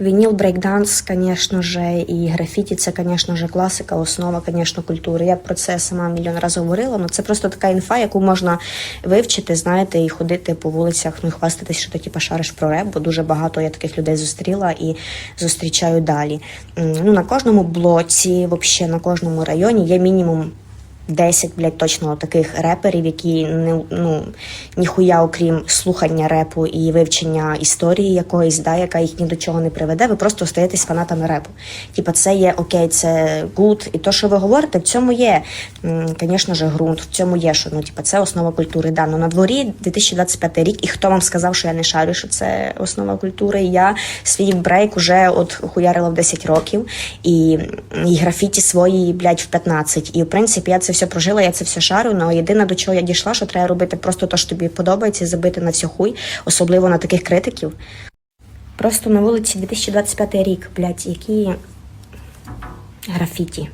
Вініл брейкданс, звісно ж, і графіті це, звісно ж, класика, основа, звісно, культури. Я про це сама мільйон разів говорила. Ну це просто така інфа, яку можна вивчити, знаєте, і ходити по вулицях, ну і хвастатись, що ти типу, шариш про реп, бо дуже багато я таких людей зустріла і зустрічаю далі. Ну на кожному блоці, взагалі на кожному районі є мінімум 10, блядь, точно таких реперів, які не ну ніхуя, окрім слухання репу і вивчення історії якоїсь, да, яка їх ні до чого не приведе. Ви просто остаєтесь фанатами репу. Типа, це є окей, це гуд. І то, що ви говорите, в цьому є, звісно ж, ґрунт, в цьому є, що ну, типа, це основа культури. Да, ну, на дворі 2025 рік, і хто вам сказав, що я не шарю, що це основа культури. Я свій брейк уже от хуярила в 10 років, і, і графіті свої, блядь, в 15. І в принципі я це все прожила, я це все шарю. але єдине до чого я дійшла, що треба робити просто те, що тобі подобається, забити на всю хуй, особливо на таких критиків. Просто на вулиці 2025 рік, блядь, які графіті.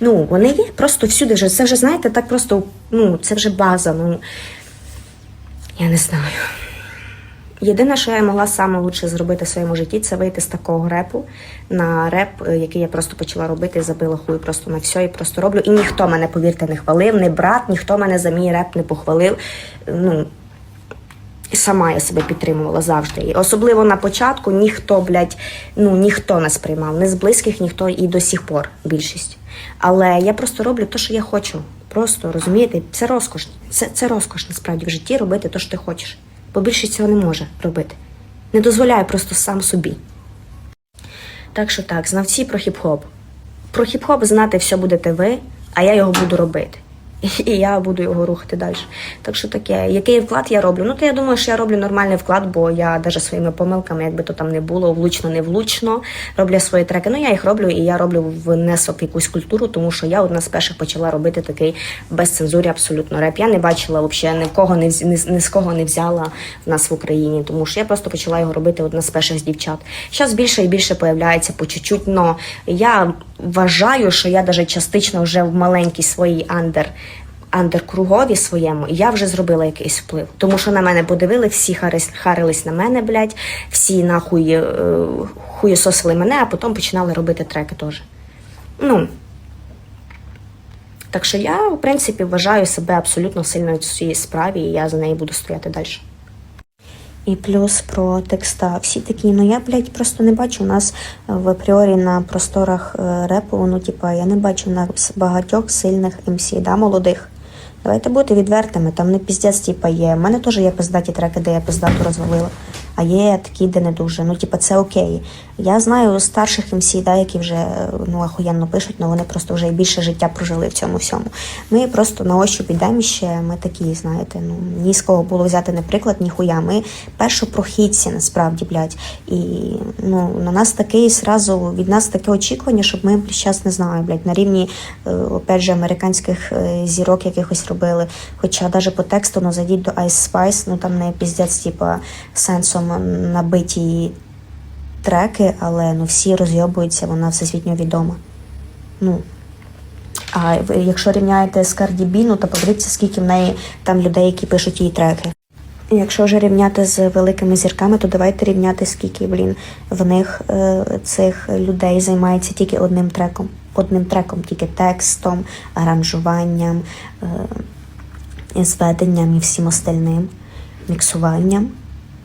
Ну, вони є просто всюди. Це вже, знаєте, так просто, ну, це вже база. Ну, я не знаю. Єдине, що я могла саме лучше зробити в своєму житті, це вийти з такого репу на реп, е, який я просто почала робити, забила хуй просто на все і просто роблю. І ніхто мене, повірте, не хвалив, не брат, ніхто мене за мій реп не похвалив. Ну, сама я себе підтримувала завжди. І особливо на початку ніхто, блядь, ну ніхто не сприймав, не з близьких, ніхто і до сих пор більшість. Але я просто роблю те, що я хочу. Просто розумієте, це розкош. Це, це розкош насправді в житті робити те, що ти хочеш. Бо більше цього не може робити. Не дозволяє просто сам собі. Так що так, знавці про хіп-хоп. Про хіп-хоп знати все будете ви, а я його буду робити. І я буду його рухати далі. Так що таке, який вклад я роблю? Ну, то я думаю, що я роблю нормальний вклад, бо я навіть своїми помилками, якби то там не було, влучно, не влучно, роблю свої треки. Ну, я їх роблю, і я роблю внесок якусь культуру, тому що я одна з перших почала робити такий без цензури абсолютно реп. Я не бачила взагалі ні в кого не ні, ні з кого не взяла в нас в Україні, тому що я просто почала його робити одна з перших з дівчат. Зараз більше і більше появляється по чуть-чуть, но я вважаю, що я навіть частично вже в маленькій своїй андер андеркругові своєму, я вже зробила якийсь вплив. Тому що на мене подивили, всі харис, харились на мене, блядь, всі нахуй е, хуєсосили мене, а потім починали робити треки теж. Ну. Так що я, в принципі, вважаю себе абсолютно сильною в цій справі, і я за неї буду стояти далі. І плюс про текста. Всі такі, ну я, блядь, просто не бачу у нас в апріорі на просторах е, репу, ну, типа, я не бачу на багатьох сильних МС, да, молодих. Давайте бути відвертими, там не піздець, типа, є. У мене теж є пиздаті треки, де я пиздату розвалила. А є такі, де не дуже. Ну, типа, це окей. Я знаю старших МС, да, які вже ну, ахуєнно пишуть, але вони просто вже і більше життя прожили в цьому всьому. Ми просто на ощупь йдемо ще, ми такі, знаєте, ну ні з кого було взяти не приклад, ніхуя. Ми першопрохідці, насправді, блядь. І ну, на нас такий сразу від нас таке очікування, щоб ми зараз не знаю, блядь, на рівні е, опять же американських е, зірок якихось робили. Хоча навіть по тексту ну, зайдіть до Ice Spice, ну там не піздець, типа сенсом набиті треки, але ну всі розйобуються, вона всесвітньо відома. Ну. А якщо рівняєте з Cardi B, ну то подивіться, скільки в неї там людей, які пишуть її треки. Якщо вже рівняти з великими зірками, то давайте рівняти, скільки, блін, в них е, цих людей займається тільки одним треком. Одним треком, тільки текстом, аранжуванням, е, зведенням і всім остальним, міксуванням,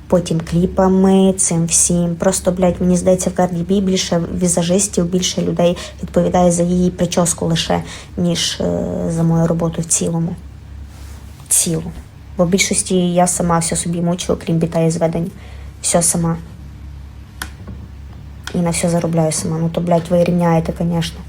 потім кліпами, цим всім. Просто, блядь, мені здається, в B більше візажистів, більше людей відповідає за її прическу лише, ніж е, за мою роботу в цілому. Цілу. Бо в більшості я сама все собі мучу, крім біта і зведень. Все сама. І на все заробляю сама. Ну то, блядь, ви рівняєте, звісно.